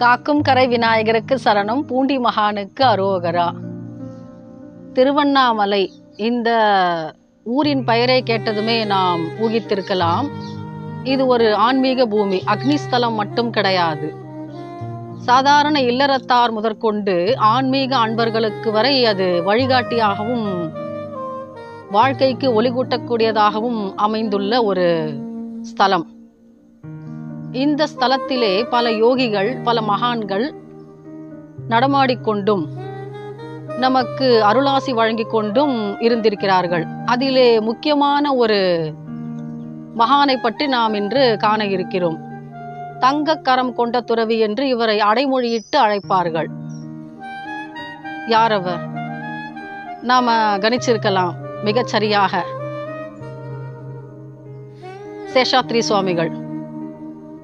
காக்கும் கரை விநாயகருக்கு சரணம் பூண்டி மகானுக்கு அரோகரா. திருவண்ணாமலை இந்த ஊரின் பெயரை கேட்டதுமே நாம் ஊகித்திருக்கலாம். இது ஒரு ஆன்மீக பூமி அக்னிஸ்தலம் மட்டும் கிடையாது. சாதாரண இல்லறத்தார் முதற்கொண்டு ஆன்மீக அன்பர்களுக்கு வரை அது வழிகாட்டியாகவும் வாழ்க்கைக்கு ஒளிகூட்டக்கூடியதாகவும் அமைந்துள்ள ஒரு ஸ்தலம். இந்த ஸ்தலத்திலே பல யோகிகள் பல மகான்கள் நடமாடிக்கொண்டும் நமக்கு அருளாசி வழங்கிக் கொண்டும் இருந்திருக்கிறார்கள். அதிலே முக்கியமான ஒரு மகானை பற்றி நாம் இன்று காண இருக்கிறோம். தங்கக்கரம் கொண்ட துறவி என்று இவரை அடைமொழியிட்டு அழைப்பார்கள். யார் அவர் நாம கணிச்சிருக்கலாம் மிகச்சரியாக. சேஷாத்ரி சுவாமிகள்.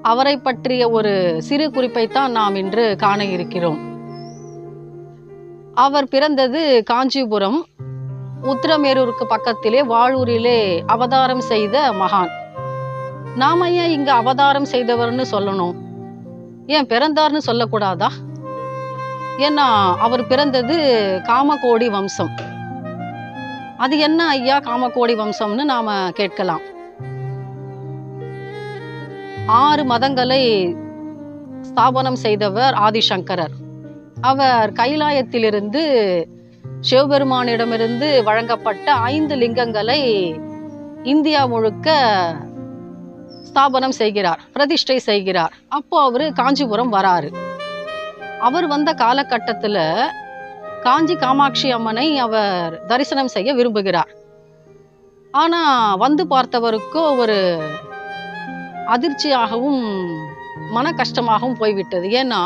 அவரை பற்றிய ஒரு சிறு குறிப்பைத்தான் நாம் இன்று காண இருக்கிறோம். அவர் பிறந்தது காஞ்சிபுரம் உத்திரமேரூருக்கு பக்கத்திலே வாழூரிலே அவதாரம் செய்த மகான். நாம ஏன் இங்க அவதாரம் செய்தவர்னு சொல்லணும். ஏன் பிறந்தார்னு சொல்லக்கூடாதா? ஏன்னா அவர் பிறந்தது காமகோடி வம்சம். அது என்ன ஐயா காமகோடி வம்சம்னு நாம கேட்கலாம். ஆறு மதங்களை ஸ்தாபனம் செய்தவர் ஆதிசங்கரர். அவர் கைலாயத்திலிருந்து சிவபெருமானிடமிருந்து வழங்கப்பட்ட ஐந்து லிங்கங்களை இந்தியா முழுக்க ஸ்தாபனம் செய்கிறார் பிரதிஷ்டை செய்கிறார். அப்போ அவர் காஞ்சிபுரம் வராரு. அவர் வந்த காலகட்டத்தில் காஞ்சி காமாட்சி அம்மனை அவர் தரிசனம் செய்ய விரும்புகிறார். ஆனால் வந்து பார்த்தவருக்கோ ஒரு அதிர்ச்சியாகவும் மன கஷ்டமாகவும் போய்விட்டது. ஏன்னா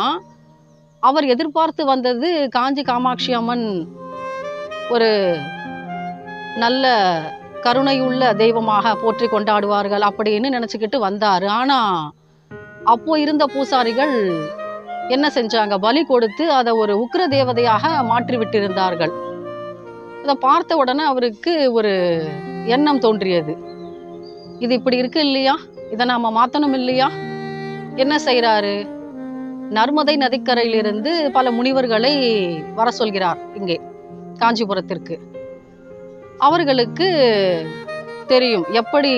அவர் எதிர்பார்த்து வந்தது காஞ்சி காமாட்சி அம்மன் ஒரு நல்ல கருணையுள்ள தெய்வமாக போற்றி கொண்டாடுவார்கள் அப்படின்னு நினச்சிக்கிட்டு வந்தார். ஆனால் அப்போ இருந்த பூசாரிகள் என்ன செஞ்சாங்க? பலி கொடுத்து அதை ஒரு உக்ர தேவதையாக மாற்றி விட்டிருந்தார்கள் அதை பார்த்த உடனே அவருக்கு ஒரு எண்ணம் தோன்றியது. இது இப்படி இருக்கு இல்லையா? இதை நாம மாத்தணும் இல்லையா? என்ன செய்யறாரு நர்மதை நதிக்கரையிலிருந்து பல முனிவர்களை வர சொல்கிறார் இங்கே காஞ்சிபுரத்திற்கு. அவர்களுக்கு தெரியும் எப்படி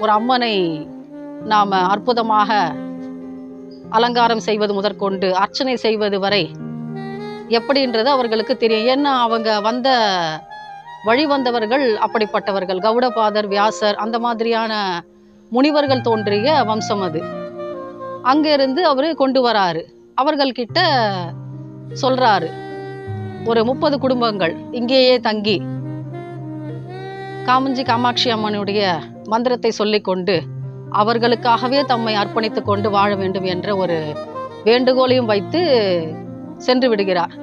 ஒரு அம்மனை நாம் அற்புதமாக அலங்காரம் செய்வது முதற்கொண்டு அர்ச்சனை செய்வது வரை எப்படின்றது அவர்களுக்கு தெரியும். ஏன்னா அவங்க வந்த வழி வந்தவர்கள் அப்படிப்பட்டவர்கள். கௌடபாதர் வியாசர் அந்த மாதிரியான முனிவர்கள் தோன்றிய வம்சம் அது. அங்கேருந்து அவரு கொண்டு வராரு. அவர்கள்கிட்ட சொல்றாரு ஒரு முப்பது குடும்பங்கள் இங்கேயே தங்கி. காமஞ்சி காமாட்சி அம்மனுடைய மந்திரத்தை சொல்லிக்கொண்டு அவர்களுக்காகவே தம்மை அர்ப்பணித்துக் கொண்டு வாழ வேண்டும் என்ற ஒரு வேண்டுகோளையும் வைத்து சென்று விடுகிறார்.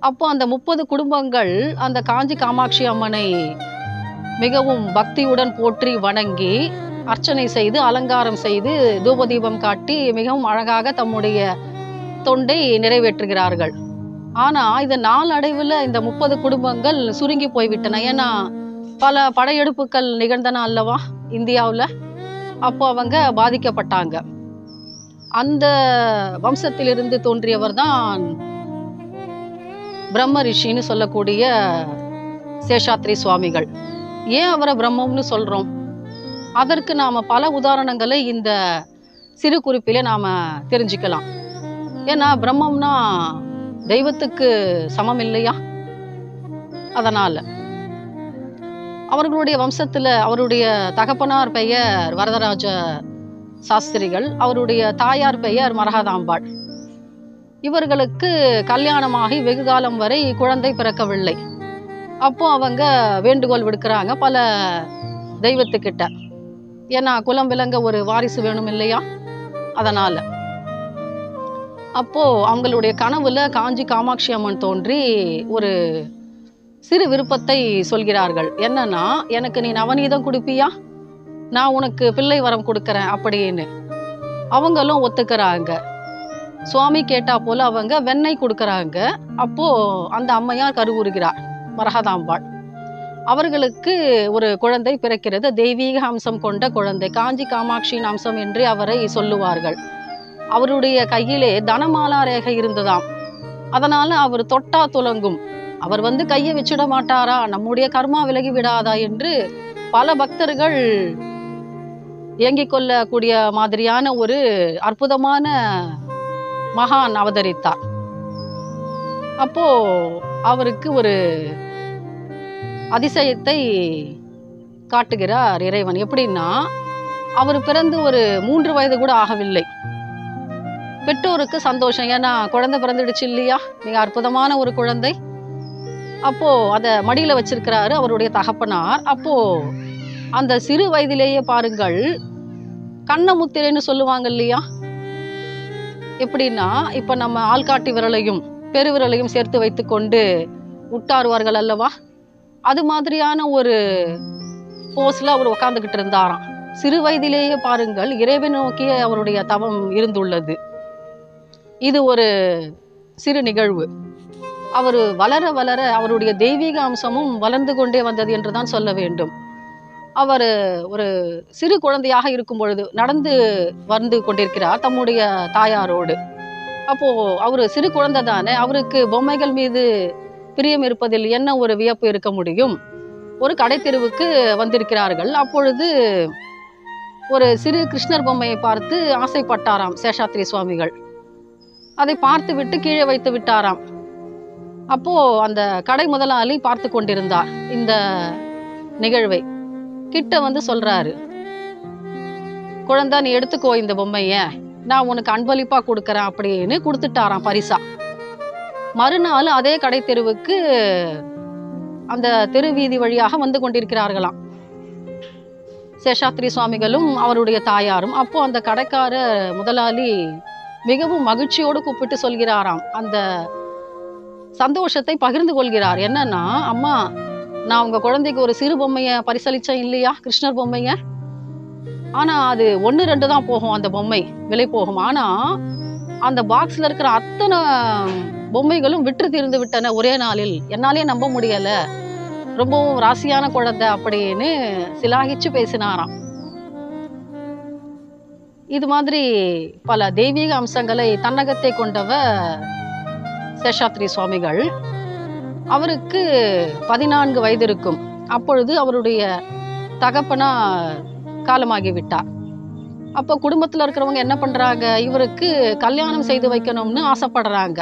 அப்போ அந்த முப்பது குடும்பங்கள் அந்த காஞ்சி காமாட்சி அம்மனை மிகவும் பக்தியுடன் போற்றி வணங்கி அர்ச்சனை செய்து அலங்காரம் செய்து தூபதீபம் காட்டி மிகவும் அழகாக தம்முடைய தொண்டை நிறைவேற்றுகிறார்கள். ஆனால் இது நாளடைவில் இந்த முப்பது குடும்பங்கள் சுருங்கி போய்விட்டன. ஏன்னா பல படையெடுப்புகள் நிகழ்ந்தன அல்லவா இந்தியாவில்? அப்போ அவங்க பாதிக்கப்பட்டாங்க. அந்த வம்சத்திலிருந்து தோன்றியவர் தான் பிரம்ம ரிஷின்னு சொல்லக்கூடிய சேஷாத்ரி சுவாமிகள். ஏன் அவரை பிரம்மம்னு சொல்கிறோம் அதற்கு நாம் பல உதாரணங்களை இந்த சிறு குறிப்பிலே நாம் தெரிஞ்சுக்கலாம். ஏன்னா பிரம்மம்னா தெய்வத்துக்கு சமம் இல்லையா அதனால். அவர்களுடைய வம்சத்தில் அவருடைய தகப்பனார் பெயர் வரதராஜ சாஸ்திரிகள் அவருடைய தாயார் பெயர் மரகதாம்பாள். இவர்களுக்கு கல்யாணமாகி வெகு காலம் வரை குழந்தை பிறக்கவில்லை. அப்போ அவங்க வேண்டுகோள் விடுக்கிறாங்க பல தெய்வத்துக்கிட்ட. ஏன்னா குலம் விளங்க ஒரு வாரிசு வேணும் இல்லையா? அதனால். அப்போது அவங்களுடைய கனவுல காஞ்சி காமாட்சி அம்மன் தோன்றி ஒரு சிறு விருப்பத்தை சொல்கிறார்கள். என்னன்னா எனக்கு நீ நவநீதம் கொடுப்பியா? நான் உனக்கு பிள்ளை வரம் கொடுக்குறேன் அப்படின்னு. அவங்களும் ஒத்துக்கிறாங்க. சுவாமி கேட்டா போல அவங்க வெண்ணெய் கொடுக்குறாங்க. அப்போ அந்த அம்மையார் கருவுறுகிறார் மரகதாம்பாள். அவர்களுக்கு ஒரு குழந்தை பிறக்கிறது. தெய்வீக அம்சம் கொண்ட குழந்தை. காஞ்சி காமாட்சியின் அம்சம் என்று அவரை சொல்லுவார்கள். அவருடைய கையிலே தனமாலா ரேகை இருந்ததாம். அதனால அவர் தொட்டா துலங்கும். அவர் வந்து கையை வச்சிட மாட்டாரா? நம்முடைய கர்மா விலகி விடாதா? என்று பல பக்தர்கள் இயங்கிக் கொள்ளக்கூடிய மாதிரியான ஒரு அற்புதமான மகான் அவதரித்தார். அப்போ அவருக்கு ஒரு அதிசயத்தை காட்டுகிறார் இறைவன். எப்படின்னா அவர் பிறந்து ஒரு மூன்று வயது கூட ஆகவில்லை. பெற்றோருக்கு சந்தோஷம். ஏன்னா குழந்தை பிறந்துடுச்சு இல்லையா? மிக அற்புதமான ஒரு குழந்தை. அப்போ அதை மடியில் வச்சிருக்கிறாரு அவருடைய தகப்பனார். அப்போ அந்த சிறு வயதிலேயே பாருங்கள் கண்ணமுத்திரைன்னு சொல்லுவாங்க இல்லையா? எப்படின்னா இப்ப நம்ம ஆள்காட்டி விரலையும் பெருவிரலையும் சேர்த்து வைத்துக்கொண்டு உட்காருவார்கள் அல்லவா? அது மாதிரியான ஒரு போஸ்ல அவர் உட்காந்துக்கிட்டு இருந்தாராம். சிறு வயதிலேயே பாருங்கள் இறைவன் நோக்கிய அவருடைய தவம் இருந்துள்ளது. இது ஒரு சிறு நிகழ்வு. அவர் வளர வளர அவருடைய தெய்வீக அம்சமும் வளர்ந்து கொண்டே வந்தது என்றுதான் சொல்ல வேண்டும். அவர் ஒரு சிறு குழந்தையாக இருக்கும் பொழுது நடந்து வந்து கொண்டிருக்கிறார் தம்முடைய தாயாரோடு. அப்போ அவர் சிறு குழந்தை தானே அவருக்கு பொம்மைகள் மீது பிரியம் இருப்பதில் என்ன ஒரு வியப்பு இருக்க முடியும்? ஒரு கடை தெருவுக்கு வந்திருக்கிறார்கள். அப்பொழுது ஒரு சிறு கிருஷ்ணர் பொம்மையை பார்த்து ஆசைப்பட்டாராம் சேஷாத்ரி சுவாமிகள். அதை பார்த்து விட்டு கீழே வைத்து விட்டாராம். அப்போ அந்த கடை முதலாளி பார்த்து கொண்டிருந்தார் இந்த நிகழ்வை. கிட்ட வந்து சொல்றாரு குழந்தை நீ எடுத்துக்கோ இந்த பொம்மைய. நான் உனக்கு அன்பளிப்பா கொடுக்கறேன் அப்படின்னு கொடுத்துட்டாராம் பரிசா. மறுநாள் அதே கடை தெருவுக்கு அந்த தெரு வீதி வழியாக வந்து கொண்டிருக்கிறார்களாம். சேஷாத்ரி சுவாமிகளும் அவருடைய தாயாரும். அப்போ அந்த கடைக்கார முதலாளி மிகவும் மகிழ்ச்சியோடு கூப்பிட்டு சொல்கிறாராம். அந்த சந்தோஷத்தை பகிர்ந்து கொள்கிறார். என்னன்னா அம்மா நான் உங்க குழந்தைக்கு ஒரு சிறு பொம்மையை பரிசளிச்சேன் இல்லையா? கிருஷ்ணர் பொம்மைய? ஆனா அது ஒன்று ரெண்டு தான் போகும் அந்த பொம்மை. விலை போகும். ஆனா அந்த பாக்ஸ்ல இருக்கிற அத்தனை பொம்மைகளும் விற்று தீர்ந்து விட்டன ஒரே நாளில். என்னாலே நம்ப முடியல. ரொம்பவும் ராசியான குழந்தை அப்படின்னு சிலாகிச்சு பேசினாராம். இது மாதிரி பல தெய்வீக அம்சங்களை தன்னகத்தை கொண்டவர் சேஷாத்ரி சுவாமிகள். அவருக்கு பதினான்கு வயது இருக்கும். அப்பொழுது அவருடைய தகப்பனா காலமாகிவிட்டார் அப்போ குடும்பத்தில் இருக்கிறவங்க என்ன பண்ணுறாங்க இவருக்கு கல்யாணம் செய்து வைக்கணும்னு ஆசைப்படுறாங்க.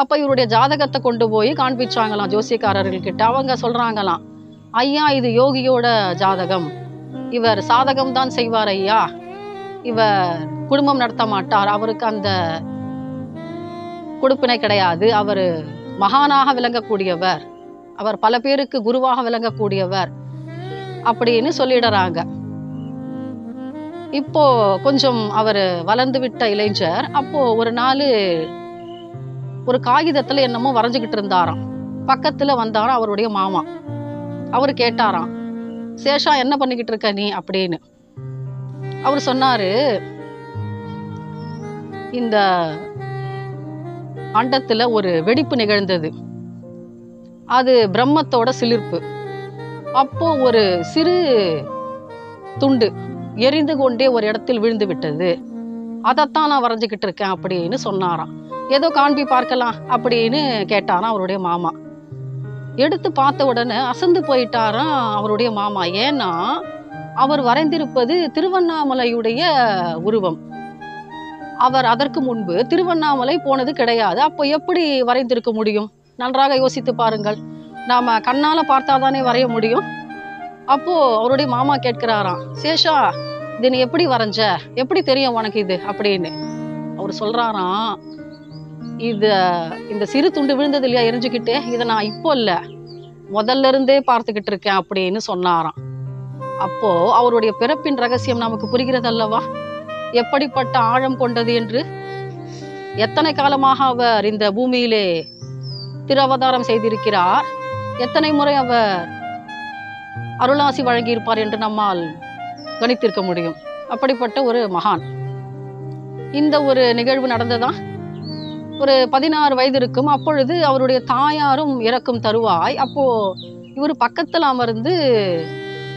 அப்போ இவருடைய ஜாதகத்தை கொண்டு போய் காண்பிச்சாங்களாம் ஜோசியக்காரர்கள் கிட்ட அவங்க சொல்றாங்களாம் ஐயா இது யோகியோட ஜாதகம். இவர் சாதகம் தான் செய்வார் ஐயா. இவர் குடும்பம் நடத்த மாட்டார். அவருக்கு அந்த கொடுப்பினை கிடையாது. அவர் மகானாக விளங்கக்கூடியவர். அவர் பல பேருக்கு குருவாக விளங்கக்கூடியவர். அப்படின்னு சொல்லிடுறாங்க. இப்போ கொஞ்சம் அவர் வளர்ந்து விட்ட இளைஞர். அப்போ ஒரு நாள் ஒரு காகிதத்துல என்னமோ வரைஞ்சுக்கிட்டு இருந்தாராம். பக்கத்துல வந்தாராம் அவருடைய மாமா. அவர் கேட்டாராம் சேஷா என்ன பண்ணிக்கிட்டு இருக்க நீ? அப்படின்னு. அவர் சொன்னாரு இந்த அண்டத்துல ஒரு வெடிப்பு நிகழ்ந்தது. அது பிரம்மத்தோட சிலிர்ப்பு. அப்போ ஒரு சிறு துண்டு எரிந்து கொண்டே ஒரு இடத்தில் விழுந்து விட்டது. அதைத்தான் நான் வரைஞ்சிக்கிட்டு இருக்கேன் அப்படின்னு சொன்னாராம். ஏதோ காண்பி பார்க்கலாம் அப்படின்னு கேட்டாராம் அவருடைய மாமா. எடுத்து பார்த்த உடனே அசந்து போயிட்டாராம் அவருடைய மாமா. ஏன்னா அவர் வரைந்திருப்பது திருவண்ணாமலையுடைய உருவம். அவர் அதற்கு முன்பு திருவண்ணாமலை போனது கிடையாது. அப்போ எப்படி வரைந்திருக்க முடியும்? நன்றாக யோசித்து பாருங்கள். நாம கண்ணால பார்த்தாதானே வரைய முடியும்? அப்போ அவருடைய மாமா கேட்கிறாராம் சேஷா இது நீ எப்படி வரைஞ்ச? எப்படி தெரியும் உனக்கு இது? அப்படின்னு. அவர் சொல்றாராம் இது இந்த சிறு துண்டு விழுந்தது இல்லையா எரிஞ்சுக்கிட்டே இதை நான் இப்போ இல்லை. முதல்ல இருந்தே பார்த்துக்கிட்டு இருக்கேன் அப்படின்னு சொன்னாராம். அப்போ அவருடைய பிறப்பின் ரகசியம் நமக்கு புரிகிறது அல்லவா எப்படிப்பட்ட ஆழம் கொண்டது என்று? எத்தனை காலமாக அவர் இந்த பூமியிலே திருவதாரம் செய்திருக்கிறார்? எத்தனை முறை அவர் அருளாசி வழங்கியிருப்பார் என்று நம்மால் கணித்திருக்க முடியும். அப்படிப்பட்ட ஒரு மகான். இந்த ஒரு நிகழ்வு நடந்ததா? ஒரு பதினாறு வயது இருக்கும். அப்பொழுது அவருடைய தாயாரும் இறக்கும் தருவாய். அப்போ இவர் பக்கத்தில் அமர்ந்து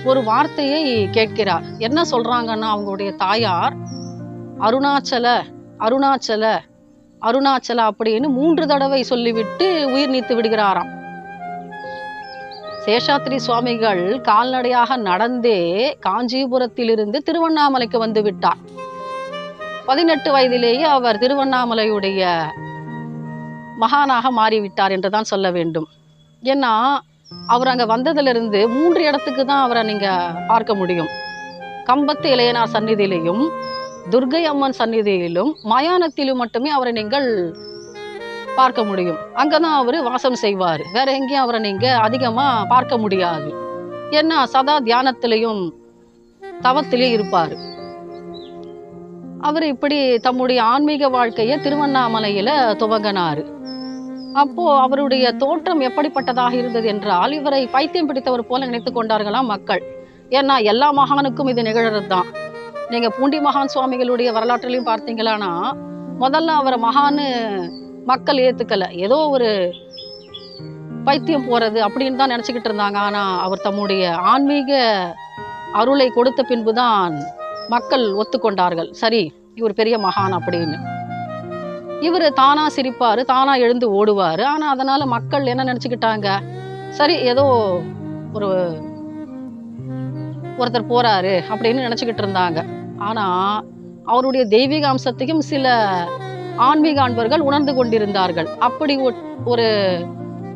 ஒரு வார்த்தையை கேட்கிறார். என்ன சொல்றாங்கன்னா அவங்களுடைய தாயார் அருணாச்சல அருணாச்சல அருணாச்சல அப்படின்னு மூன்று தடவை சொல்லிவிட்டு உயிர் நீத்து விடுகிறாராம். சேஷாத்ரி சுவாமிகள் கால்நடையாக நடந்தே காஞ்சிபுரத்திலிருந்து திருவண்ணாமலைக்கு வந்து விட்டார். பதினெட்டு வயதிலேயே அவர் திருவண்ணாமலையுடைய மகானாக மாறிவிட்டார் என்று தான் சொல்ல வேண்டும். ஏன்னா அவர் அங்கே வந்ததிலிருந்து மூன்று இடத்துக்கு தான் அவரை நீங்கள் பார்க்க முடியும். கம்பத்து இளையனார் சந்நிதியிலையும் துர்கை அம்மன் சந்நிதியிலும் மயானத்திலும் மட்டுமே அவரை நீங்கள் பார்க்க முடியும். அங்கதான் அவர் வாசம் செய்வார். வேற எங்கேயும் அவரை நீங்கள் அதிகமாக பார்க்க முடியாது. ஏன்னா சதா தியானத்திலையும் தவத்திலையும் இருப்பார். அவர் இப்படி தம்முடைய ஆன்மீக வாழ்க்கையை திருவண்ணாமலையில் துவங்கினார். அப்போ அவருடைய தோற்றம் எப்படிப்பட்டதாக இருந்தது என்றால் இவரை பைத்தியம் பிடித்தவர் போல நினைத்து கொண்டார்களாம் மக்கள். ஏன்னா எல்லா மகானுக்கும் இது நிகழறது தான் நீங்க பூண்டி மகான் சுவாமிகளுடைய வரலாற்றிலையும் பார்த்தீங்களான்னா முதல்ல அவரை மகான்னு மக்கள் ஏத்துக்கல. ஏதோ ஒரு பைத்தியம் போறது அப்படின்னு தான் நினைச்சுக்கிட்டு இருந்தாங்க. ஆனா அவர் தம்முடைய ஆன்மீக அருளை கொடுத்த பின்புதான் மக்கள் ஒத்துக்கொண்டார்கள். சரி இவர் பெரிய மகான் அப்படின்னு. இவர் தானா சிரிப்பார் தானா எழுந்து ஓடுவார். ஆனால் அதனால் மக்கள் என்ன நினச்சிக்கிட்டாங்க? சரி ஏதோ ஒரு ஒருத்தர் போகிறாரு அப்படின்னு நினச்சிக்கிட்டு இருந்தாங்க. ஆனால் அவருடைய தெய்வீக அம்சத்தையும் சில ஆன்மீக அன்பர்கள் உணர்ந்து கொண்டிருந்தார்கள். அப்படி ஒரு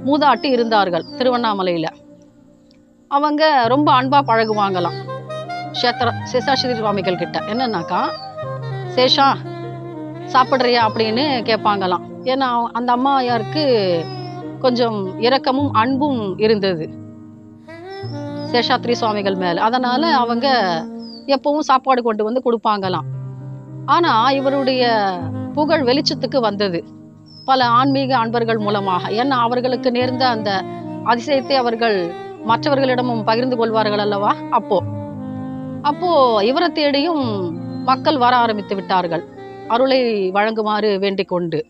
மூதாட்டி இருந்தார்கள் திருவண்ணாமலையில். அவங்க ரொம்ப அன்பாக பழகுவாங்களாம். சேத்திர சேஷாசிரி சுவாமிகள் கிட்ட என்னன்னாக்கா சேஷா சாப்பிட்றியா அப்படின்னு கேட்பாங்களாம். ஏன்னா அந்த அம்மாயாருக்கு கொஞ்சம் இரக்கமும் அன்பும் இருந்தது. சேஷாத்ரி சுவாமிகள் மேல. அதனால அவங்க எப்பவும் சாப்பாடு கொண்டு வந்து கொடுப்பாங்களாம். ஆனா இவருடைய புகழ் வெளிச்சத்துக்கு வந்தது. பல ஆன்மீக அன்பர்கள் மூலமாக. ஏன்னா அவர்களுக்கு நேர்ந்த அந்த அதிசயத்தை அவர்கள் மற்றவர்களிடமும் பகிர்ந்து கொள்வார்கள் அல்லவா? அப்போ. அப்போ இவரை தேடியும் மக்கள் வர ஆரம்பித்து விட்டார்கள். அருளை வழங்குமாறு வேண்டிக் கொண்டு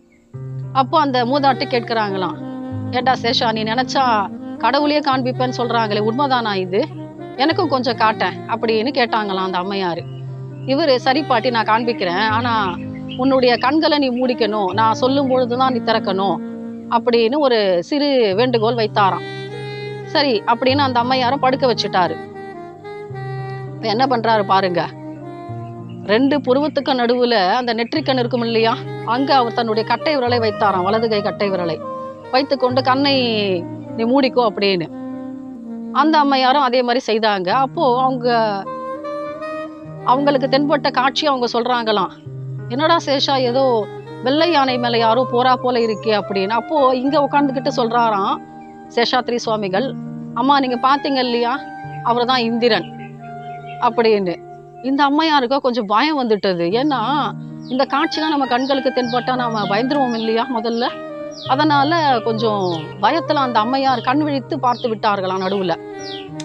அப்போ அந்த மூதாட்டி கேட்கிறாங்களாம் ஏண்டா சேஷா நீ நினைச்சா கடவுளையே காண்பிப்பேன்னு சொல்றாங்களே உண்மைதானா இது? எனக்கும் கொஞ்சம் காட்டேன் அப்படின்னு கேட்டாங்களாம் அந்த அம்மையாரு. இவரு சரி பாட்டி நான் காண்பிக்கிறேன் ஆனா உன்னுடைய கண்களை நீ மூடிக்கணும் நான் சொல்லும் பொழுதுதான் நீ திறக்கணும் அப்படின்னு ஒரு சிறு வேண்டுகோள் வைத்தாராம். சரி அப்படின்னு அந்த அம்மையாரும் படுக்க வச்சுட்டாரு. என்ன பண்றாரு பாருங்க ரெண்டு புருவத்துக்கு நடுவுல அந்த நெற்றிக்கண் இருக்கும் இல்லையா? அங்க அவர் தன்னுடைய கட்டை விரலை வைத்தாராம் வலது கை கட்டை விரலை. வைத்துக்கொண்டு கண்ணை நீ மூடிக்கோ அப்படின்னு. அந்த அம்மையாரும் அதே மாதிரி செய்தாங்க. அப்போ அவங்க அவங்களுக்கு தென்பட்ட காட்சி அவங்க சொல்றாங்களாம். என்னடா சேஷா ஏதோ வெள்ளை யானை மேல யாரோ போறா போல இருக்கே அப்படின்னு. அப்போ இங்க உட்காந்துக்கிட்டு சொல்றாராம் சேஷாத்ரி சுவாமிகள் அம்மா நீங்க பாத்தீங்க இல்லையா? அவர் தான் இந்திரன். அப்படின்னு. இந்த அம்மையாருக்கோ கொஞ்சம் பயம் வந்துட்டது. ஏன்னா இந்த காட்சிலாம் நம்ம கண்களுக்கு தென்பட்டால் நாம் பயந்துருவோம் இல்லையா முதல்ல? அதனால் கொஞ்சம் பயத்தில் அந்த அம்மையார் கண் விழித்து பார்த்து விட்டார்களாம் நடுவில்.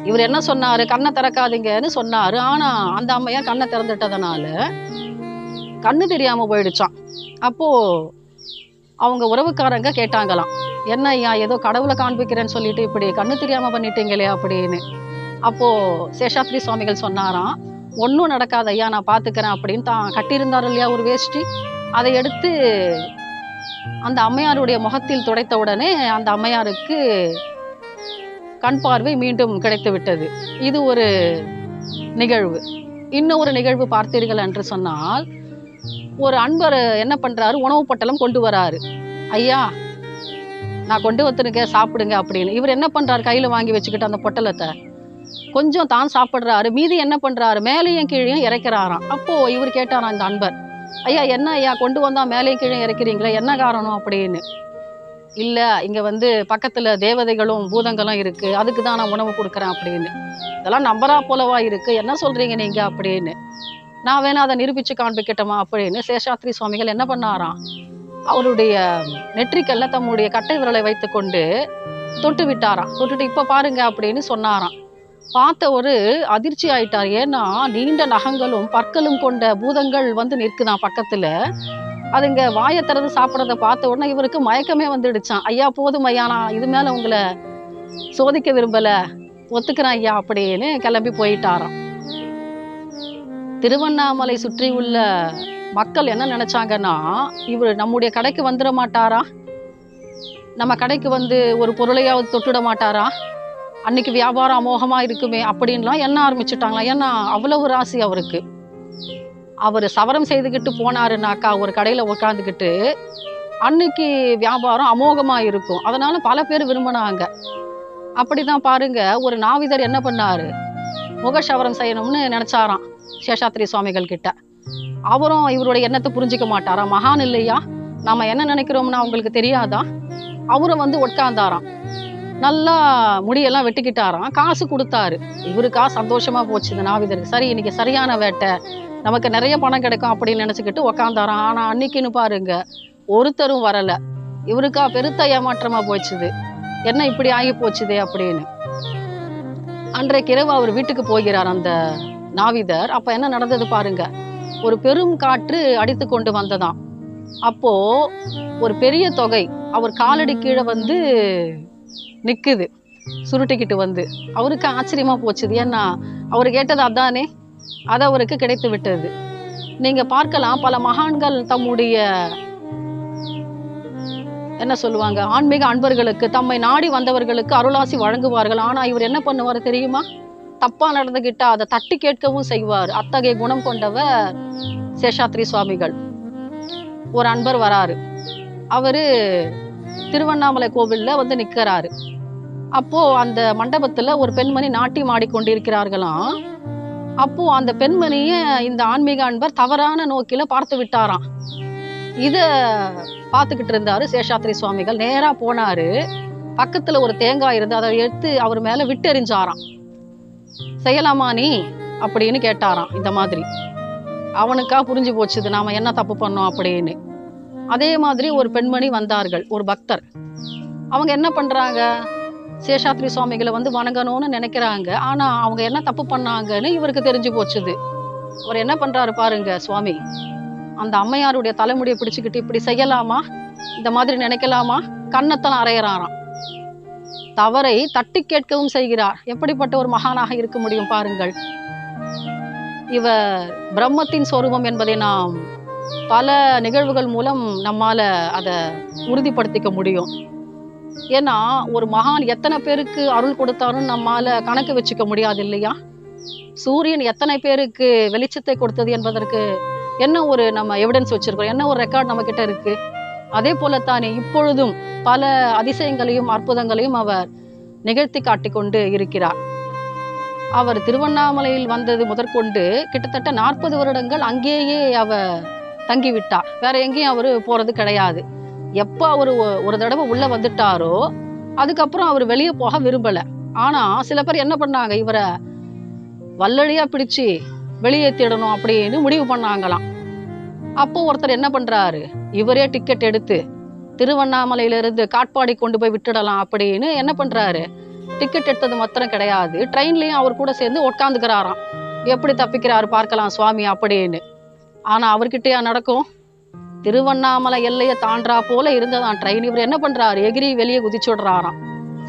இவர் என்ன சொன்னார்? கண்ணை திறக்காதீங்கன்னு சொன்னார். ஆனால் அந்த அம்மையார் கண்ணை திறந்துட்டதுனால கண்ணு தெரியாமல் போயிடுச்சான் அப்போ அவங்க உறவுக்காரங்க கேட்டாங்களாம். என்ன ஐயா ஏதோ கடவுளை காண்பிக்கிறேன்னு சொல்லிட்டு இப்படி கண்ணு தெரியாமல் பண்ணிட்டீங்களே அப்படின்னு. அப்போது சேஷாத்ரி சுவாமிகள் சொன்னாராம். ஒன்றும் நடக்காத ஐயா நான் பார்த்துக்கிறேன் அப்படின்னு தான் கட்டியிருந்தார் இல்லையா ஒரு வேஷ்டி. அதை எடுத்து அந்த அம்மையாருடைய முகத்தில் துடைத்த உடனே அந்த அம்மையாருக்கு கண் பார்வை மீண்டும் கிடைத்து விட்டது. இது ஒரு நிகழ்வு. இன்னொரு நிகழ்வு பார்த்தீர்கள் என்று சொன்னால் ஒரு அன்பர் என்ன பண்ணுறாரு உணவு பட்டலம் கொண்டு வராரு. ஐயா நான் கொண்டு வந்துருக்கேன் சாப்பிடுங்க அப்படின்னு. இவர் என்ன பண்ணுறாரு கையில் வாங்கி வச்சுக்கிட்டு அந்த பொட்டலத்தை கொஞ்சம் தான் சாப்பிடுறாரு மீதி என்ன பண்றாரு? மேலேயும் கீழேயும் இறக்கிறாராம். அப்போ இவர் கேட்டாராம் இந்த அன்பர் ஐயா என்ன ஐயா கொண்டு வந்தா மேலேயும் கீழே இறக்கிறீங்களே? என்ன காரணம்? அப்படின்னு. இல்ல இங்க வந்து பக்கத்துல தேவதைகளும் பூதங்களும் இருக்கு. அதுக்கு தான் நான் உணவு கொடுக்குறேன் அப்படின்னு. இதெல்லாம் நம்பரா போலவா இருக்கு? என்ன சொல்கிறீங்க நீங்கள் அப்படின்னு. நான் வேணா அதை நிரூபிச்சு காண்பிக்கட்டுமா? அப்படின்னு. சேஷாத்ரி சுவாமிகள் என்ன பண்ணாராம்? அவருடைய நெற்றிக்கல்ல தம்முடைய கட்டை விரலை வைத்துக்கொண்டு தொட்டு விட்டாராம் தொட்டுட்டு இப்ப பாருங்க அப்படின்னு சொன்னாராம். பார்த்த ஒரு அதிர்ச்சி ஆயிட்டார். ஏன்னா நீண்ட நகங்களும் பற்களும் கொண்ட பூதங்கள் வந்து நிற்குதான் பக்கத்துல? அதுங்க வாயை திறந்து சாப்பிட்றத பார்த்த உடனே இவருக்கு மயக்கமே வந்துடுச்சான் ஐயா போதும் ஐயா நான் இது மேல உங்களை சோதிக்க விரும்பல. ஒத்துக்கிறேன் ஐயா அப்படின்னு கிளம்பி போயிட்டாராம். திருவண்ணாமலை சுற்றி உள்ள மக்கள் என்ன நினைச்சாங்கன்னா இவர் நம்முடைய கடைக்கு வந்துட மாட்டாரா? நம்ம கடைக்கு வந்து ஒரு பொருளையாவது தொட்டுட மாட்டாரா? அன்னைக்கு வியாபாரம் அமோகமாக இருக்குமே அப்படின்லாம் எண்ண ஆரம்பிச்சுட்டாங்களா? ஏன்னா அவ்வளவு ராசி அவருக்கு. அவர் சவரம் செய்துக்கிட்டு போனாருனாக்கா ஒரு கடையில் உட்காந்துக்கிட்டு அன்னைக்கு வியாபாரம் அமோகமாக இருக்கும். அதனால் பல பேர் விரும்பினாங்க. அப்படிதான் பாருங்க ஒரு நாவிதர் என்ன பண்ணாரு? முகசவரம் செய்யணும்னு நினச்சாராம் சேஷாத்திரி சுவாமிகள் கிட்ட. அவரும் இவருடைய எண்ணத்தை புரிஞ்சுக்க மாட்டாரா? மகான் இல்லையா? நம்ம என்ன நினைக்கிறோம்னு அவங்களுக்கு தெரியாதா? அவரும் வந்து உட்கார்ந்தாராம். நல்லா முடியெல்லாம் வெட்டிக்கிட்டாராம். காசு கொடுத்தாரு. இவருக்கா சந்தோஷமா போச்சு இந்த நாவிதருக்கு. சரி இன்னைக்கு சரியான வேட்டை. நமக்கு நிறைய பணம் கிடைக்கும் அப்படின்னு நினச்சிக்கிட்டு உக்காந்தாராம். ஆனால் அன்னைக்குன்னு பாருங்க ஒருத்தரும் வரலை. இவருக்கா பெருத்த ஏமாற்றமாக போச்சுது. என்ன இப்படி ஆகி போச்சுதே அப்படின்னு. அன்றைக்கு இரவு அவர் வீட்டுக்கு போகிறார் அந்த நாவிதர். அப்போ என்ன நடந்தது பாருங்க ஒரு பெரும் காற்று அடித்து கொண்டு வந்ததாம். அப்போ ஒரு பெரிய தொகை. அவர் காலடி கீழே வந்து நிக்குது. சுருட்டிக்கிட்டு வந்து. அவருக்கு ஆச்சரியமா போச்சுது ஏன்னா அவர் கேட்டது அதானே? அது அவருக்கு கிடைத்து விட்டது. நீங்க பார்க்கலாம். பல மகான்கள் தம்முடைய என்ன சொல்லுவாங்க? ஆன்மீக அன்பர்களுக்கு தம்மை நாடி வந்தவர்களுக்கு அருளாசி வழங்குவார்கள். ஆனா இவர் என்ன பண்ணுவார் தெரியுமா? தப்பா நடந்துகிட்டா அதை தட்டி கேட்கவும் செய்வார். அத்தகைய குணம் கொண்டவர் சேஷாத்ரி சுவாமிகள். ஒரு அன்பர் வராரு. அவரு திருவண்ணாமலை கோவிலில் வந்து நிற்கிறாரு அப்போது அந்த மண்டபத்தில் ஒரு பெண்மணி நாட்டியம் ஆடிக்கொண்டிருக்கிறார்களாம். அப்போது அந்த பெண்மணியை இந்த ஆன்மீக அன்பர் தவறான நோக்கில பார்த்து விட்டாராம். இதை பார்த்துக்கிட்டு இருந்தார் சேஷாத்ரி சுவாமிகள். நேராக போனாரு. பக்கத்தில் ஒரு தேங்காய் இருந்து அதை எடுத்து அவர் மேலே விட்டெறிஞ்சாராம். செய்யலாமா நீ? அப்படின்னு கேட்டாராம் இந்த மாதிரி. அவனுக்கா புரிஞ்சு போச்சுது. நாம் என்ன தப்பு பண்ணோம்? அப்படின்னு. அதே மாதிரி ஒரு பெண்மணி வந்தார்கள் ஒரு பக்தர். அவங்க என்ன பண்றாங்க? சேஷாத்ரி சுவாமிகளை வந்து வணங்கணும்னு நினைக்கிறாங்க. ஆனால் அவங்க என்ன தப்பு பண்ணாங்கன்னு இவருக்கு தெரிஞ்சு போச்சுது. அவர் என்ன பண்றாரு பாருங்க சுவாமி. அந்த அம்மையாருடைய தலைமுடியை பிடிச்சிக்கிட்டு இப்படி செய்யலாமா? இந்த மாதிரி நினைக்கலாமா? கண்ணத்தனம் அறையிறாராம் தவறை தட்டி கேட்கவும் செய்கிறார். எப்படிப்பட்ட ஒரு மகானாக இருக்க முடியும் பாருங்கள். இவர் பிரம்மத்தின் சொரூபம் என்பதை நாம் பல நிகழ்வுகள் மூலம் நம்மால் அதை உறுதிப்படுத்திக்க முடியும். ஏன்னா ஒரு மகான் எத்தனை பேருக்கு அருள் கொடுத்தாலும் நம்மால கணக்கு வச்சுக்க முடியாது இல்லையா? சூரியன் எத்தனை பேருக்கு வெளிச்சத்தை கொடுத்தது என்பதற்கு என்ன ஒரு நம்ம எவிடன்ஸ் வச்சுருக்கோம் என்ன ஒரு ரெக்கார்ட் நம்ம கிட்ட இருக்கு? அதே தானே இப்பொழுதும் பல அதிசயங்களையும் அற்புதங்களையும் அவர் நிகழ்த்தி காட்டிக் கொண்டு இருக்கிறார். அவர் திருவண்ணாமலையில் வந்தது முதற்கொண்டு கிட்டத்தட்ட நாற்பது வருடங்கள் அங்கேயே அவர் தங்கிவிட்டார் வேற எங்கேயும் அவர் போறது கிடையாது. எப்போ அவர் ஒரு தடவை உள்ள வந்துட்டாரோ அதுக்கப்புறம் அவர் வெளியே போக விரும்பல. ஆனா சில பேர் என்ன பண்ணாங்க இவரை வல்லழியா பிடிச்சு வெளியேற்றிடணும் அப்படின்னு முடிவு பண்ணாங்களாம். அப்போ ஒருத்தர் என்ன பண்றாரு இவரே டிக்கெட் எடுத்து திருவண்ணாமலையிலிருந்து காட்பாடி கொண்டு போய் விட்டுடலாம் அப்படின்னு என்ன பண்றாரு டிக்கெட் எடுத்தது மாத்திரம் கிடையாது. ட்ரெயின்லயும் அவர் கூட சேர்ந்து உட்காந்துக்கிறாராம் எப்படி தப்பிக்கிறாரு பார்க்கலாம் சுவாமி அப்படின்னு. ஆனா அவர்கிட்டயா நடக்கும்? திருவண்ணாமலை எல்லையை தாண்டா போல இருந்ததான் ட்ரெயின் இவர் என்ன பண்றாரு? எகிரி வெளியே குதிச்சு விடுறாராம்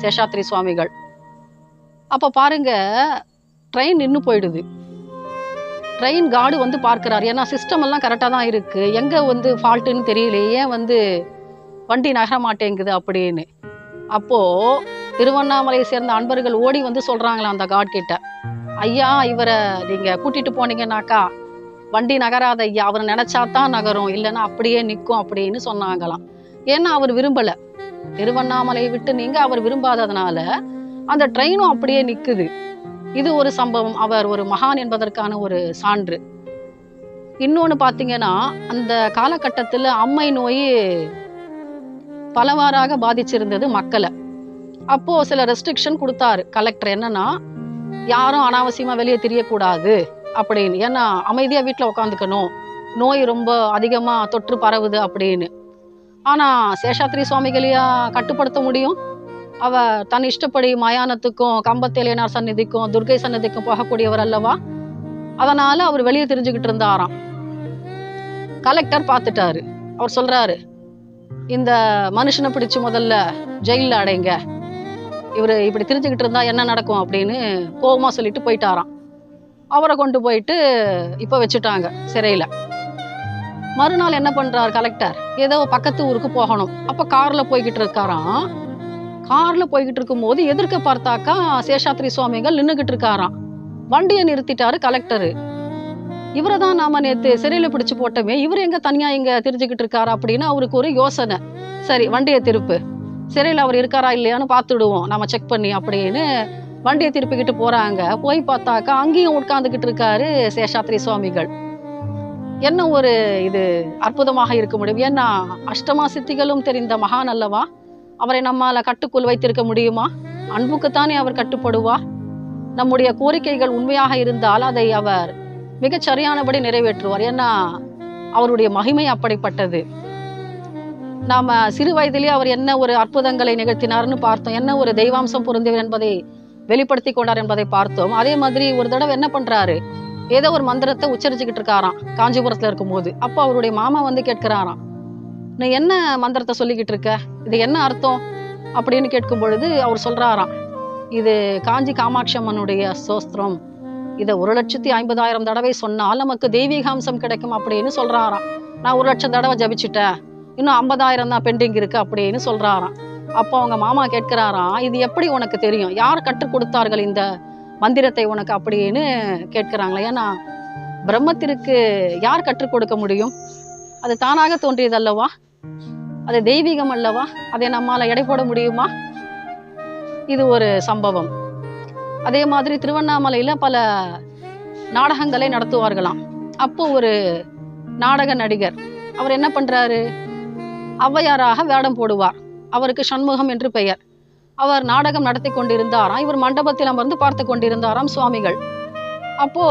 சேஷாத்ரி சுவாமிகள். அப்ப பாருங்க ட்ரெயின் நின்று போயிடுது. ட்ரெயின் கார்டு வந்து பார்க்கறாரு. ஏன்னா சிஸ்டம் எல்லாம் கரெக்டாக தான் இருக்கு. எங்கே வந்து ஃபால்ட்டுன்னு தெரியல. ஏன் வந்து வண்டி நகர மாட்டேங்குது அப்படின்னு. அப்போ திருவண்ணாமலையை சேர்ந்த அன்பர்கள் ஓடி வந்து சொல்றாங்களா அந்த காட் கிட்ட. ஐயா இவரை நீங்க கூட்டிட்டு போனீங்கன்னாக்கா வண்டி நகராத ஐயா அவர் நினைச்சா தான் நகரும் இல்லைன்னா அப்படியே நிற்கும் அப்படின்னு சொன்னாங்களாம். ஏன்னா அவர் விரும்பலை. திருவண்ணாமலையை விட்டு நீங்க அவர் விரும்பாததுனால அந்த ட்ரெயினும் அப்படியே நிற்குது இது ஒரு சம்பவம். அவர் ஒரு மகான் என்பதற்கான ஒரு சான்று. இன்னொன்று பார்த்தீங்கன்னா அந்த காலகட்டத்தில் அம்மை நோய் பலவாறாக பாதிச்சிருந்தது மக்களை. அப்போது சில ரெஸ்ட்ரிக்ஷன் கொடுத்தாரு. கலெக்டர் என்னன்னா யாரும் அனாவசியமாக வெளியே தெரியக்கூடாது. அப்படின்னு. ஏன்னா அமைதியாக வீட்டில் உட்காந்துக்கணும் நோய் ரொம்ப அதிகமாக தொற்று பரவுது அப்படின்னு. ஆனால் சேஷாத்ரி சுவாமிகளையா கட்டுப்படுத்த முடியும்? அவ தன் இஷ்டப்படி மயானத்துக்கும் கம்பத்தேலியனார் சந்நிதிக்கும் துர்கை சந்நிதிக்கும் போகக்கூடியவர் அல்லவா? அதனால அவர் வெளியே தெரிஞ்சுக்கிட்டு இருந்தாராம். கலெக்டர் பார்த்துட்டாரு. அவர் சொல்றாரு இந்த மனுஷனை பிடிச்சு முதல்ல ஜெயிலில் அடைங்க. இவர் இப்படி தெரிஞ்சுக்கிட்டு இருந்தா என்ன நடக்கும்? அப்படின்னு கோபமாக சொல்லிட்டு போயிட்டாராம். அவரை கொண்டு போயிட்டு இப்போ வச்சுட்டாங்க சிறையில். மறுநாள் என்ன பண்ணுறார் கலெக்டர் ஏதோ பக்கத்து ஊருக்கு போகணும். அப்போ காரில் போய்கிட்டு இருக்காராம். காரில் போய்கிட்டு இருக்கும்போது எதிர்க்க பார்த்தாக்கா சேஷாத்ரி சுவாமிகள் நின்றுக்கிட்டு இருக்காராம். வண்டியை நிறுத்திட்டாரு கலெக்டரு இவரை தான் நாம நேற்று சிறையில் பிடிச்சு போட்டோமே. இவர் எங்கே தனியாக இங்கே தெரிஞ்சுக்கிட்டு இருக்காரு அப்படின்னு அவருக்கு ஒரு யோசனை. சரி வண்டியை திருப்பு. சிறையில் அவர் இருக்காரா இல்லையான்னு பார்த்துடுவோம். நம்ம செக் பண்ணி அப்படின்னு வண்டியை திருப்பிக்கிட்டு போறாங்க. போய் பார்த்தாக்கா அங்கேயும் உட்காந்துக்கிட்டு இருக்காரு சேஷாத்ரி சுவாமிகள். என்ன ஒரு இது அற்புதமாக இருக்க முடியும்? ஏன்னா அஷ்டமா சித்திகளும் தெரிந்த மகான் அல்லவா? அவரை நம்மால கட்டுக்குள் வைத்திருக்க முடியுமா? அன்புக்குத்தானே அவர் கட்டுப்படுவா? நம்முடைய கோரிக்கைகள் உண்மையாக இருந்தால் அதை அவர் மிகச் சரியானபடி நிறைவேற்றுவார். ஏன்னா அவருடைய மகிமை அப்படிப்பட்டது. நாம சிறு வயதிலே அவர் என்ன ஒரு அற்புதங்களை நிகழ்த்தினார்னு பார்த்தோம். என்ன ஒரு தெய்வாம்சம் பொருந்தவர் என்பதை வெளிப்படுத்தி கொண்டார் என்பதை பார்த்தோம். அதே மாதிரி ஒரு தடவை என்ன பண்றாரு? ஏதோ ஒரு மந்திரத்தை உச்சரிச்சுக்கிட்டு இருக்காராம் காஞ்சிபுரத்துல இருக்கும்போது. அப்போ அவருடைய மாமா வந்து கேட்கிறாராம் நீ என்ன மந்திரத்தை சொல்லிக்கிட்டு இருக்க? இது என்ன அர்த்தம்? அப்படின்னு கேட்கும் பொழுது அவர் சொல்றாராம் இது காஞ்சி காமாட்சி அம்மனுடைய சோஸ்திரம். இதை ஒரு லட்சத்தி ஐம்பதாயிரம் தடவை சொன்னால் நமக்கு தெய்வீகாம்சம் கிடைக்கும் அப்படின்னு சொல்றாராம். நான் ஒரு லட்சம் தடவை ஜபிச்சிட்டேன். இன்னும் ஐம்பதாயிரம் தான் பெண்டிங் இருக்கு அப்படின்னு சொல்றாராம். அப்போ அவங்க மாமா கேட்கிறாராம் இது எப்படி உனக்கு தெரியும்? யார் கற்றுக் கொடுத்தார்கள் இந்த மந்திரத்தை உனக்கு அப்படின்னு கேட்கிறாங்களே. ஏன்னா பிரம்மத்திற்கு யார் கற்றுக் கொடுக்க முடியும்? அது தானாக தோன்றியது அல்லவா அது தெய்வீகம் அல்லவா? அதை நம்மால் எடை போட முடியுமா? இது ஒரு சம்பவம். அதே மாதிரி திருவண்ணாமலையில் பல நாடகங்களை நடத்துவார்களாம். அப்போ ஒரு நாடக நடிகர் அவர் என்ன பண்ணுறாரு ஔவையாராக வேடம் போடுவார். அவருக்கு சண்முகம் என்று பெயர். அவர் நாடகம் நடத்தி கொண்டிருந்தாராம். இவர் மண்டபத்தில் அமர்ந்து பார்த்து கொண்டிருந்தாராம் சுவாமிகள். அப்போ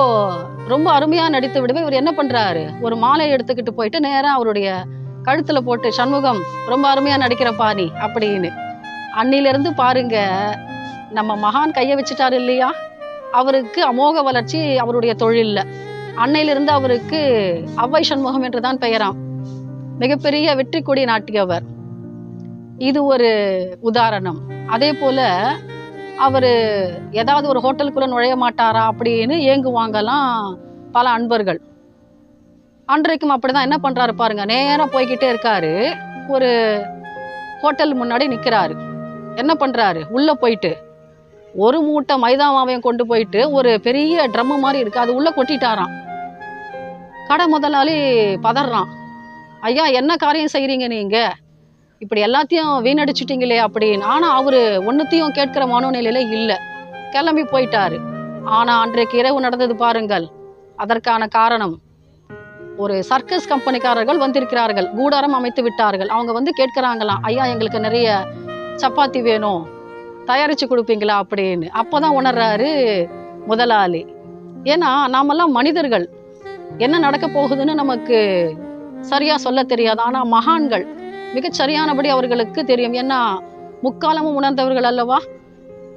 ரொம்ப அருமையா நடித்து விடவே இவர் என்ன பண்றாரு? ஒரு மாலையை எடுத்துக்கிட்டு போயிட்டு நேரம் அவருடைய கழுத்துல போட்டு சண்முகம் ரொம்ப அருமையா நடிக்கிற பாணி அப்படின்னு. அன்னிலிருந்து பாருங்க நம்ம மகான் கையை வச்சுட்டாரு இல்லையா? அவருக்கு அமோக வளர்ச்சி அவருடைய தொழில்ல. அன்னையிலிருந்து அவருக்கு அவ்வை சண்முகம் என்றுதான் பெயராம். மிகப்பெரிய வெற்றி கொடி நாட்டியவர். இது ஒரு உதாரணம். அதே போல அவர் ஏதாவது ஒரு ஹோட்டலுக்குள்ள நுழைய மாட்டாரா அப்படின்னு ஏங்குவாங்கலாம் பல அன்பர்கள். அன்றைக்கும் அப்படிதான் என்ன பண்றாரு பாருங்க நேரம் போய்கிட்டே இருக்காரு. ஒரு ஹோட்டல் முன்னாடி நிற்கிறாரு என்ன பண்றாரு? உள்ள போயிட்டு ஒரு மூட்டை மைதா மாவையும் கொண்டு போயிட்டு ஒரு பெரிய ட்ரம்மு மாதிரி இருக்கு அது உள்ள கொட்டிட்டாராம். கடை முதலாளி பதறான். ஐயா என்ன காரியம் செய்கிறீங்க நீங்கள் இப்படி எல்லாத்தையும் வீணடிச்சிட்டிங்களே அப்படின்னு ஆனால் அவர் ஒன்றுத்தையும் கேட்கிற மனோநிலையில இல்லை. கிளம்பி போயிட்டாரு. ஆனால் அன்றைக்கு இரவு நடந்தது பாருங்கள். அதற்கான காரணம் ஒரு சர்க்கஸ் கம்பெனிக்காரர்கள் வந்திருக்கிறார்கள். கூடாரம் அமைத்து விட்டார்கள். அவங்க வந்து கேட்கிறாங்களாம் ஐயா எங்களுக்கு நிறைய சப்பாத்தி வேணும். தயாரிச்சு கொடுப்பீங்களா? அப்படின்னு. அப்போதான் உணர்றாரு முதலாளி. ஏன்னா நாமெல்லாம் மனிதர்கள். என்ன நடக்க போகுதுன்னு நமக்கு சரியா சொல்ல தெரியாது. ஆனால் மகான்கள் மிகச் சரியானபடி அவர்களுக்கு தெரியும். ஏன்னா முக்காலமும் உணர்ந்தவர்கள் அல்லவா?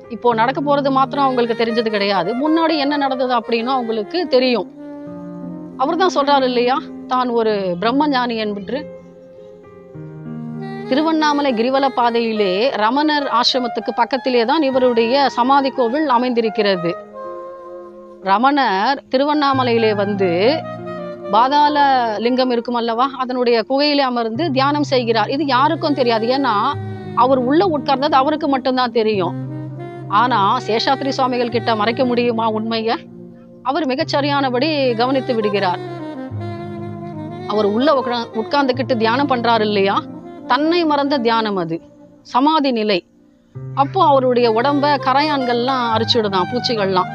இப்போ நடக்க போறது மாத்திரம் அவங்களுக்கு தெரிஞ்சது கிடையாது. முன்னாடி என்ன நடந்தது அப்படின்னு அவங்களுக்கு தெரியும். அவர் தான் சொல்றாரு இல்லையா? தான் ஒரு பிரம்மஞானி என்று. திருவண்ணாமலை கிரிவல பாதையிலே ரமணர் ஆசிரமத்துக்கு பக்கத்திலே தான் இவருடைய சமாதி கோவில் அமைந்திருக்கிறது. ரமணர் திருவண்ணாமலையிலே வந்து பாதாள லிங்கம் இருக்கும் அல்லவா? அதனுடைய குகையில அமர்ந்து தியானம் செய்கிறார். இது யாருக்கும் தெரியாது. ஏன்னா அவர் உள்ள உட்கார்ந்தது அவருக்கு மட்டும்தான் தெரியும். ஆனா சேஷாத்ரி சுவாமிகள் கிட்ட மறைக்க முடியுமா உண்மைய? அவர் மிகச்சரியானபடி கவனித்து விடுகிறார். அவர் உள்ள உட்கார்ந்துக்கிட்டு தியானம் பண்றாரு இல்லையா? தன்னை மறந்த தியானம் அது. சமாதி நிலை. அப்போ அவருடைய உடம்ப கரையான்கள்லாம் அரிச்சுடுதான் பூச்சிகள்லாம்.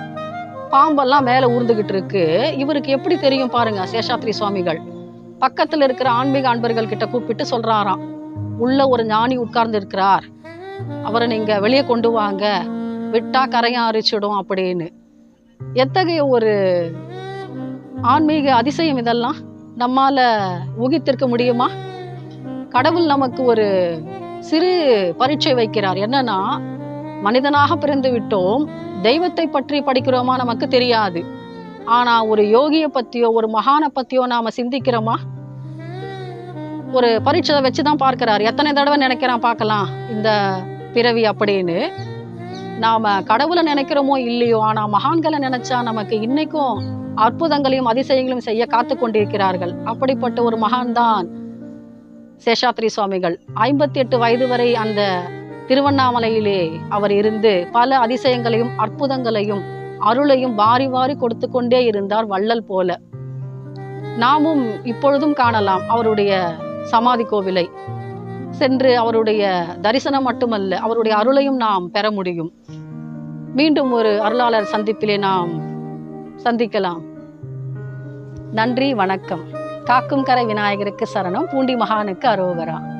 பாம்பெல்லாம் மேலே ஊர்ந்துகிட்டு இருக்கு. இவருக்கு எப்படி தெரியும் பாருங்க சேஷாத்ரி சுவாமிகள். பக்கத்தில் இருக்கிற ஆன்மீக அன்பர்கள் கிட்ட கூப்பிட்டு சொல்றாராம். உள்ள ஒரு ஞானி உட்கார்ந்து இருக்கிறார். அவரை நீங்க வெளியே கொண்டு வாங்க. விட்டா கரையை அரிச்சிடும் அப்படின்னு. எத்தகைய ஒரு ஆன்மீக அதிசயம் இதெல்லாம்? நம்மால ஊகித்திருக்க முடியுமா? கடவுள் நமக்கு ஒரு சிறு பரீட்சை வைக்கிறார். என்னன்னா மனிதனாக பிறந்து விட்டோம். தெய்வத்தை பற்றி படிக்கிறோமா நமக்கு தெரியாது. ஆனா ஒரு யோகிய பத்தியோ ஒரு மகானை பத்தியோ நாம சிந்திக்கிறோமா? ஒரு பரீட்சை வச்சுதான் பார்க்கிறார். எத்தனை தடவை நினைக்கிறான் பார்க்கலாம். இந்த பிறவி அப்படின்னு. நாம கடவுளை நினைக்கிறோமோ இல்லையோ ஆனா மகான்களை நினைச்சா நமக்கு இன்னைக்கும் அற்புதங்களையும் அதிசயங்களையும் செய்ய காத்து கொண்டிருக்கிறார்கள். அப்படிப்பட்ட ஒரு மகான்தான் சேஷாத்ரி சுவாமிகள். ஐம்பத்தி எட்டு வயது வரை அந்த திருவண்ணாமலையிலே அவர் இருந்து பல அதிசயங்களையும் அற்புதங்களையும் அருளையும் வாரி வாரி கொடுத்து கொண்டே இருந்தார் வள்ளல் போல. நாமும் இப்பொழுதும் காணலாம் அவருடைய சமாதி கோவிலை. சென்று அவருடைய தரிசனம் மட்டுமல்ல அவருடைய அருளையும் நாம் பெற முடியும். மீண்டும் ஒரு அருளாளர் சந்திப்பிலே நாம் சந்திக்கலாம். நன்றி வணக்கம். காக்கும் கரை விநாயகருக்கு சரணம் பூண்டி மகானுக்கு அரோகரா.